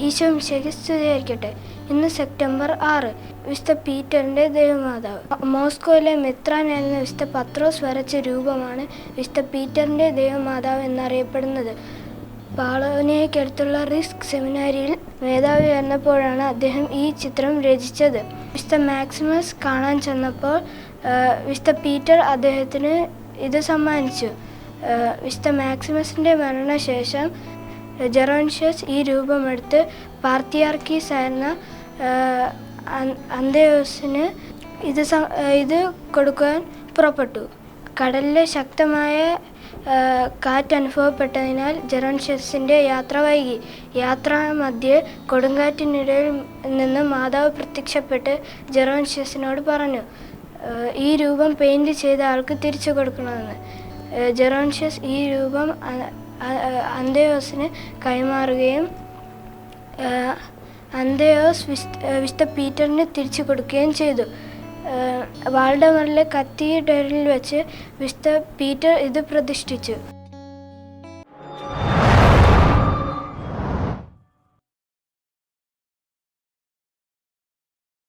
ഈശോ മിശയ്ക്ക് സ്തുതിയായിരിക്കട്ടെ. ഇന്ന് സെപ്റ്റംബർ ആറ്. വിശുദ്ധ പീറ്ററിന്റെ ദൈവമാതാവ്. മോസ്കോയിലെ മെത്രാൻ എന്ന വിശുദ്ധ പത്രോസ് വരച്ച രൂപമാണ് വിശുദ്ധ പീറ്ററിന്റെ ദൈവമാതാവ് എന്നറിയപ്പെടുന്നത്. പാളോനിയയ്ക്കടുത്തുള്ള റിസ്ക് സെമിനാരിയിൽ മേധാവി വരുന്നപ്പോഴാണ് അദ്ദേഹം ഈ ചിത്രം രചിച്ചത്. വിശുദ്ധ മാക്സിമസ് കാണാൻ ചെന്നപ്പോൾ വിശുദ്ധ പീറ്റർ അദ്ദേഹത്തിന് ഇത് സമ്മാനിച്ചു. വിശുദ്ധ മാക്സിമസിന്റെ മരണശേഷം ജെറോൻഷ്യസ് ഈ രൂപമെടുത്ത് പാർത്തിയാർക്കീസ് ആയിരുന്ന അന്തയോസിന് ഇത് ഇത് കൊടുക്കാൻ പുറപ്പെട്ടു. കടലിലെ ശക്തമായ കാറ്റ് അനുഭവപ്പെട്ടതിനാൽ ജെറോൺഷ്യസിന്റെ യാത്ര വൈകി. യാത്രാ മധ്യേ കൊടുങ്കാറ്റിനിടയിൽ നിന്ന് മാതാവ് പ്രത്യക്ഷപ്പെട്ട് ജെറോൺഷ്യസിനോട് പറഞ്ഞു ഈ രൂപം പെയിന്റ് ചെയ്ത ആൾക്ക് തിരിച്ചു കൊടുക്കണമെന്ന്. ആ, ജെറോൻഷ്യസ് ഈ രൂപം അന്തയോസിന് കൈമാറുകയും അന്തയോസ് വിശുദ്ധ പീറ്ററിന് തിരിച്ചു കൊടുക്കുകയും ചെയ്തു. വാൾഡമറിലെ കത്തീഡ്രലിൽ വെച്ച് വിശുദ്ധ പീറ്റർ ഇത് പ്രതിഷ്ഠിച്ചു.